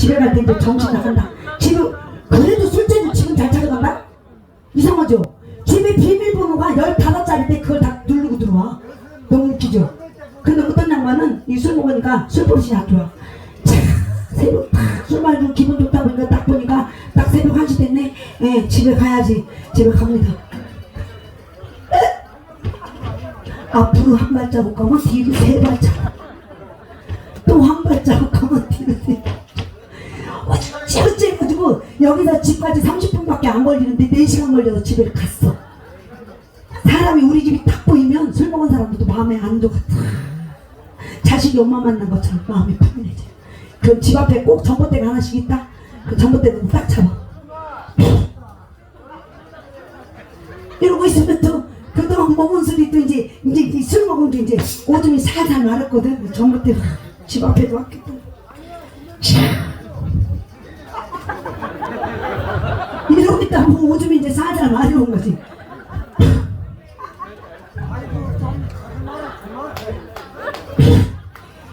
집에 갈 때 이제 정신 나간다. 지금 그래도 술집도 지금 잘 찾아간다? 이상하죠? 집에 비밀번호가 15자리인데 그걸 다 누르고 들어와. 너무 웃기죠? 근데 어떤 양반은 이 술 먹으니까 술버릇이 안 좋아. 자, 새벽 탁술 마시고 기분 좋다 보니까 딱 보니까 딱 새벽 1시 됐네. 예, 집에 가야지. 집에 갑니다. 에? 앞으로 한 발자국 가면 뒤로 세 발자국. 또 한 발자국 여기서 집까지 30분밖에 안 걸리는데 4시간 걸려서 집에 갔어. 사람이 우리 집이 딱 보이면 술 먹은 사람들도 마음에 안도가 자식이 엄마 만난 것처럼 마음이 편해져. 그럼 집 앞에 꼭 전봇대가 하나씩 있다. 그 전봇대는 딱 잡아. 이러고 있으면 또 그동안 먹은 술이 또 이제 이제 이술 먹은 게 이제 오줌이 살살 마렸거든. 전봇대 집 앞에도 왔겠다. 이러고 있다 보면 오줌이 이제 살살 마려운 거지.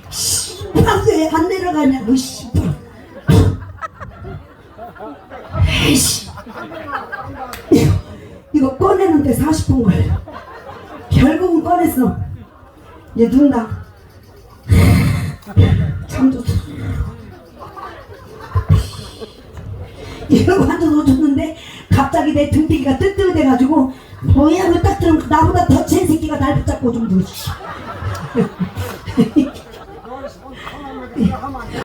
씨발 왜안 내려가냐고 씨발. 에이씨. 이거, 꺼내는데 40분 걸려. 결국은 꺼냈어. 이제 눈다. 잠도 이러고 앉아서 줬는데 갑자기 내 등대기가 뜨뜻해가지고 뭐야 그딱 들으면 나보다 더 chen 새끼가 날 붙잡고 좀 누시